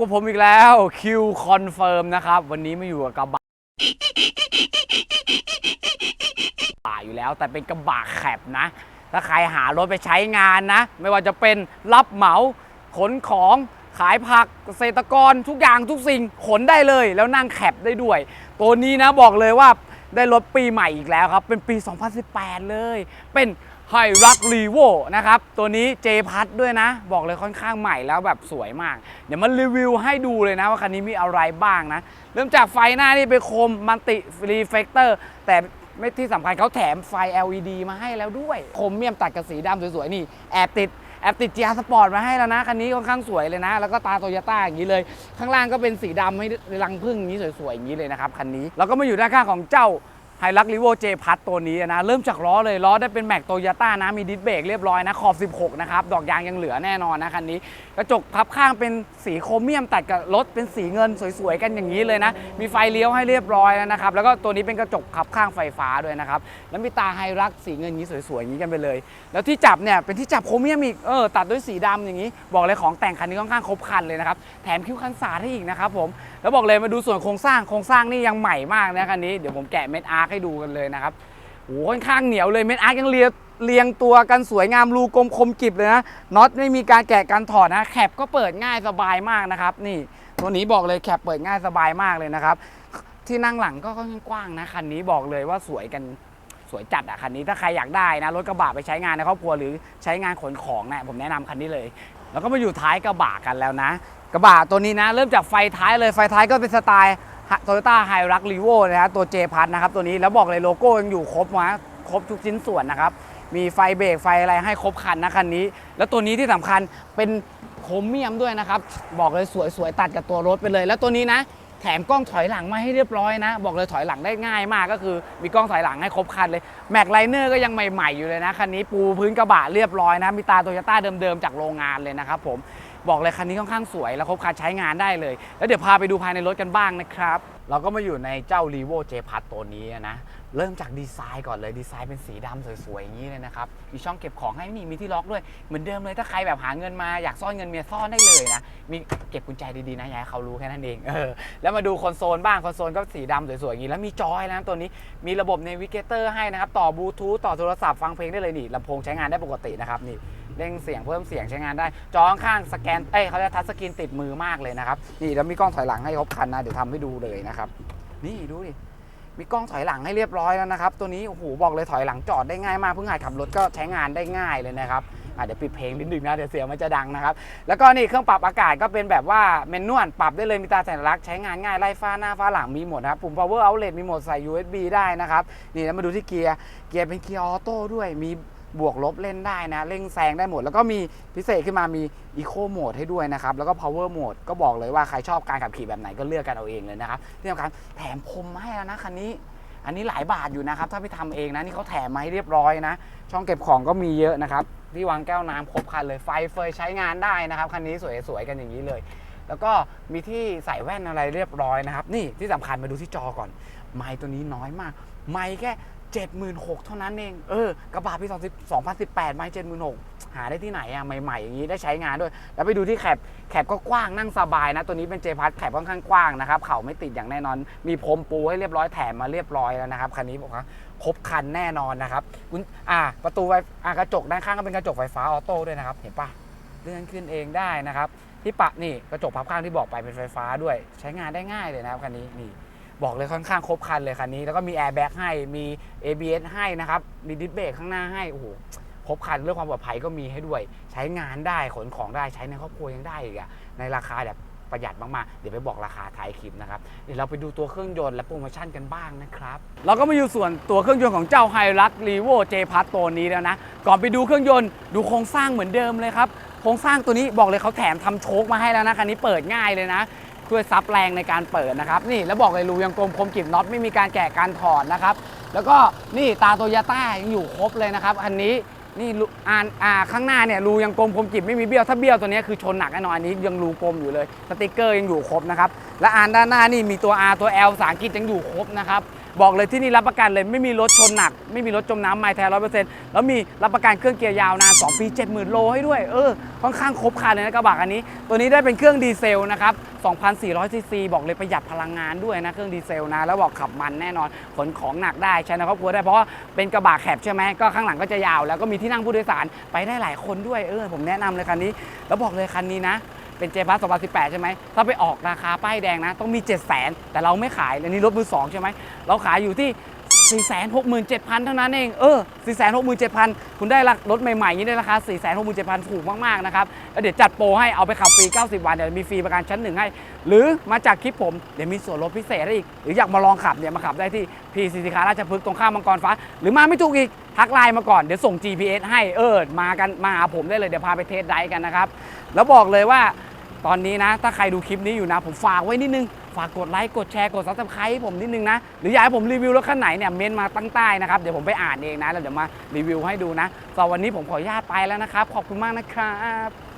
กับผมอีกแล้วคิวคอนเฟิร์มนะครับ วันนี้มาอยู่กับกระบะป่าอยู่แล้ว แต่เป็นกระบะแคบนะ ถ้าใครหารถไปใช้งานนะ ไม่ว่าจะเป็นรับเหมาขนของขายผักเกษตรกรทุกอย่างทุกสิ่งขนได้เลย แล้วนั่งแคบได้ด้วย ตัวนี้นะบอกเลยว่าได้รถปีใหม่อีกแล้วครับ เป็นปี 2018 เลย เป็น ไฮรักรีโวนะครับ ตัวนี้เจพัทด้วยนะ บอกเลยค่อนข้างใหม่แล้วแบบสวยมาก เดี๋ยวมารีวิวให้ดูเลยนะว่าคันนี้มีอะไรบ้างนะ เริ่มจากไฟหน้านี่เป็นโคมมัลติรีเฟกเตอร์แต่ไม่ที่สำคัญเขาแถมไฟ LED มาให้แล้วด้วย โคมเมียมตัดกับสีดำสวยๆ นี่ แอบติดแอบติด GR Sport มาให้แล้วนะ คันนี้ค่อนข้างสวยเลยนะ แล้วก็ตาโตโยต้าอย่างนี้เลย ข้างล่างก็เป็นสีดำให้รังพึ่งอย่างนี้สวยๆ อย่างนี้เลยนะครับ คันนี้ แล้วก็มาอยู่ด้านข้างของเจ้า ไฮรักลิโวเจพัทตัวนี้นะเริ่มจากล้อเลยล้อได้เป็นแม็กโตโยต้านะมีดิสเบรกเรียบร้อยนะขอบ 16 นะครับ ดอกยางยังเหลือแน่นอนนะคันนี้ กระจกพับข้างเป็นสีโครเมียมตัดกับรถเป็นสีเงินสวยๆ กันอย่างนี้เลยนะ มีไฟเลี้ยวให้เรียบร้อยนะครับ แล้วก็ตัวนี้เป็นกระจกขับข้างไฟฟ้าด้วยนะครับ แล้วมีตาไฮรักสีเงินนี้สวยๆอย่างนี้กันไปเลย แล้วที่จับเนี่ยเป็นที่จับโครเมียมอีกเออตัดด้วยสีดำอย่างนี้ บอกเลยของแต่งคันนี้ค่อนข้างครบครันเลยนะครับแถมคิ้วคันสาดให้อีกนะครับผมแล้วบอกเลยมาดูส่วนโครงสร้างโครงสร้างนี่ยังใหม่มากนะคันนี้เดี๋ยวผมแกะเม็ดอาร์คให้ดูกันเลยนะครับโอ้โหค่อนข้างเหนียวเลยเม็ดอาร์คยังเรียเรียงตัวกันสวยงามรูกลมคมกริบเลยนะน็อตไม่มีการแกะการถอดนะแคปก็เปิดง่ายสบายมากนะครับ นี่ตัวนี้บอกเลยแคปเปิดง่ายสบายมากเลยนะครับ ที่นั่งหลังก็ค่อนข้างกว้างนะคันนี้บอกเลยว่าสวยกันสวยจัดอะคันนี้ถ้าใครอยากได้นะรถกระบะไปใช้งานในครอบครัวหรือใช้งานขนของเนะผมแนะนำคันนี้เลย แล้วก็มาอยู่ท้ายกระบะกันแล้วนะ กระบะตัวนี้นะ เริ่มจากไฟท้ายเลยไฟท้ายก็เป็นสไตล์โตโยต้าไฮรักรีโวนะฮะตัวเจพัทนะครับตัวนี้แล้วบอกเลยโลโก้ยังอยู่ครบนะครบทุกชิ้นส่วนนะครับ มีไฟเบรกไฟอะไรให้ครบคันนะคันนี้ แล้วตัวนี้ที่สำคัญเป็นโครเมียมด้วยนะครับ บอกเลยสวยๆ ตัดกับตัวรถไปเลย แล้วตัวนี้นะ แถมกล้องถอยหลังมาให้เรียบร้อยนะ บอกเลยถอยหลังได้ง่ายมากก็คือ มีกล้องถอยหลังให้ครบคันเลยแม็กไลเนอร์ก็ยังใหม่ๆอยู่เลยนะคันนี้ปูพื้นกระบะเรียบร้อยนะมีตาโตโยต้าเดิมๆจากโรงงานเลยนะครับผมบอกเลยคันนี้ค่อนข้างสวย แล้วครบคันใช้งานได้เลย แล้วเดี๋ยวพาไปดูภายในรถกันบ้างนะครับ เราก็มาอยู่ในเจ้า r e v o J พัทตัวนี้นะ เริ่มจากดีไซน์ก่อนเลยดีไซน์เป็นสีดำสวยๆ อย่างนี้เลยนะครับ มีช่องเก็บของให้นี่มีที่ล็อกด้วยเหมือนเดิมเลยถ้าใครแบบหาเงินมาอยากซ่อนเงินเมียซ่อนได้เลยนะ มีเก็บกุญแจดีๆนะอย่าให้เขารู้แค่นั้นเองเออแล้วมาดูคอนโซลบ้างคอนโซลก็สีดำสวยๆ อย่างนี้แล้วมีจอยนะตัวนี้มีระบบเนวิเกเตอร์ให้นะครับต่อบลูทูธต่อโทรศัพท์ฟังเพลงได้เลยนี่ลำโพงใช้งานได้ปกตินะครับนี่ เร่งเสียงเพิ่มเสียงใช้งานได้ จอข้างสแกนเอ้ยเขาจะทัชสกรีนติดมือมากเลยนะครับนี่แล้วมีกล้องถอยหลังให้ครบคันนะเดี๋ยวทำให้ดูเลยนะครับนี่ดูดิมีกล้องถอยหลังให้เรียบร้อยแล้วนะครับตัวนี้โอ้โหบอกเลยถอยหลังจอดได้ง่ายมากเพิ่งหัดขับรถก็ใช้งานได้ง่ายเลยนะครับเดี๋ยวปิดเพลงนิดนึงนะเดี๋ยวเสียงมันจะดังนะครับ แล้วก็นี่เครื่องปรับอากาศก็เป็นแบบว่าเมนนวลปรับได้เลยมีตาสัญลักษณ์ใช้งานง่ายไล่ฟ้าหน้าฟ้าหลังมีหมดนะครับปุ่ม power outlet มีหมดใส่ USB ได้นะครับนี่แล้วมาดูที่เกียร์เกียร์เป็นเกียร์ออโต้ด้วยมี บวกลบเล่นได้นะ เร่งแซงได้หมด แล้วก็มีพิเศษขึ้นมามี Eco Mode ให้ด้วยนะครับ แล้วก็ Power Mode ก็บอกเลยว่าใครชอบการขับขี่แบบไหนก็เลือกกันเอาเองเลยนะครับที่สำคัญแถมพรมมาให้แล้วนะคันนี้ อันนี้หลายบาทอยู่นะครับ ถ้าไปทำเองนะนี่เขาแถมมาให้เรียบร้อยนะ ช่องเก็บของก็มีเยอะนะครับที่วางแก้วน้ำครบคันเลยไฟเฟยใช้งานได้นะครับคันนี้สวยๆกันอย่างนี้เลย แล้วก็มีที่ใส่แว่นอะไรเรียบร้อยนะครับ นี่ที่สำคัญมาดูที่จอก่อน ไมค์ตัวนี้น้อยมาก ไมค์แค่ 76,000เท่านั้นเอง เออกระบะปี20 2018ไมค์76,000หาได้ที่ไหนอะใหม่ๆอย่างนี้ได้ใช้งานด้วย แล้วไปดูที่แคปแคปก็กว้างนั่งสบายนะ ตัวนี้เป็นเจพัทแคปค่อนข้างกว้างนะครับ เข่าไม่ติดอย่างแน่นอน มีพรมปูให้เรียบร้อยแถมมาเรียบร้อยแล้วนะครับคันนี้บอกว่าครบคันแน่นอนนะครับคุณอ่าประตูไฟอ่ากระจกด้านข้างก็เป็นกระจกไฟฟ้าออโต้ด้วยนะครับเห็นปะเลื่อนขึ้นเองได้นะครับที่ปะนี่กระจกพับข้างที่บอกไปเป็นไฟฟ้าด้วย ใช้งานได้ง่ายเลยนะครับคันนี้นี่ บอกเลยค่อนข้างครบคันเลยคันนี้ แล้วก็มีแอร์แบ็กให้มี ABS ให้นะครับ มีดิสเบรกข้างหน้าให้โอ้โหครบคันเรื่องความปลอดภัยก็มีให้ด้วย ใช้งานได้ขนของได้ใช้ในครอบครัวยังได้อีกอะในราคาแบบประหยัดมากๆ เดี๋ยวไปบอกราคาท้ายคลิปนะครับ เดี๋ยวเราไปดูตัวเครื่องยนต์และโปรโมชั่นกันบ้างนะครับ เราก็มาอยู่ส่วนตัวเครื่องยนต์ของเจ้าไฮรักรีโวเจพัทตัวนี้แล้วนะ ก่อนไปดูเครื่องยนต์ดูโครงสร้างเหมือนเดิมเลยครับ โครงสร้างตัวนี้บอกเลยเขาแถมทำโชคมาให้แล้วนะคันนี้เปิดง่ายเลยนะ ช่วยซับแรงในการเปิดนะครับนี่แล้วบอกเลยรูยังกลมคมกริบน็อตไม่มีการแกะการถอดนะครับแล้วก็นี่ตาโตโยต้ายังอยู่ครบเลยนะครับอันนี้นี่รูอ่านอ่าข้างหน้าเนี่ยรูยังกลมคมกริบไม่มีเบี้ยวถ้าเบี้ยวตัวนี้คือชนหนักแน่นอนอันนี้ยังรูกลมอยู่เลยสติกเกอร์ยังอยู่ครบนะครับและอ่านด้านหน้านี่มีตัว R ตัว L ภาษาอังกฤษยังอยู่ครบนะครับ บอกเลยที่นี่รับประกันเลยไม่มีรถชนหนัก ไม่มีรถจมน้ำไม้แท้ร้อยเปอร์เซ็นต์แล้วมีรับประกันเครื่องเกียร์ยาวนาน 2 ปี 70,000 โลให้ด้วย เออ ค่อนข้างครบครันเลยนะกระบะอันนี้ ตัวนี้ได้เป็นเครื่องดีเซลนะครับ 2,400 ซีซี บอกเลยประหยัดพลังงานด้วยนะ เครื่องดีเซลนะ แล้วบอกขับมันแน่นอน ขนของหนักได้ใช้ในครอบครัวได้เพราะว่าเป็นกระบะแคบใช่ไหมก็ข้างหลังก็จะยาว แล้วก็มีที่นั่งผู้โดยสารไปได้หลายคนด้วย เออ ผมแนะนำเลยคันนี้ แล้วบอกเลยคันนี้นะ เป็นเจพัส2018 ใช่ไหม ถ้าไปออกราคาป้ายแดงนะ ต้องมี7 0 0 0 0 0แต่เราไม่ขาย อันนี้รถมือสองใช่ไหม เราขายอยู่ที่ 467,000 เท่านั้นเอง เออ 467,000 คุณได้รถใหม่ๆอย่างนี้ได้ราคา 467,000 ถูกมาก ๆ นะครับ แล้วเดี๋ยวจัดโปรให้ เอาไปขับฟรี 90 วัน เดี๋ยวมีฟรีประกันชั้นหนึ่งให้ หรือมาจากคลิปผม เดี๋ยวมีส่วนลดพิเศษให้อีก หรืออยากมาลองขับเนี่ยมาขับได้ที่ PCC คาราชพฤกษ์ตรงข้ามมังกรฟ้า หรือมาไม่ถูกอีกทักไลน์มาก่อน เดี๋ยวส่ง GPS ให้ เออ มากัน มาหาผมได้เลย เดี๋ยวพาไปเทสไดกันนะครับ แล้วบอกเลยว่า ตอนนี้นะ ถ้าใครดูคลิปนี้อยู่นะ ผมฝากไว้นิดนึง ฝากกดไลค์ กดแชร์ กดซับสไครต์ผมนิดนึงนะ หรืออยากให้ผมรีวิวรถคันไหนเนี่ยเมนมาตั้งใต้นะครับ เดี๋ยวผมไปอ่านเองนะ แล้วเดี๋ยวมารีวิวให้ดูนะสำหรับวันนี้ผมขออนุญาตไปแล้วนะครับ ขอบคุณมากนะครับ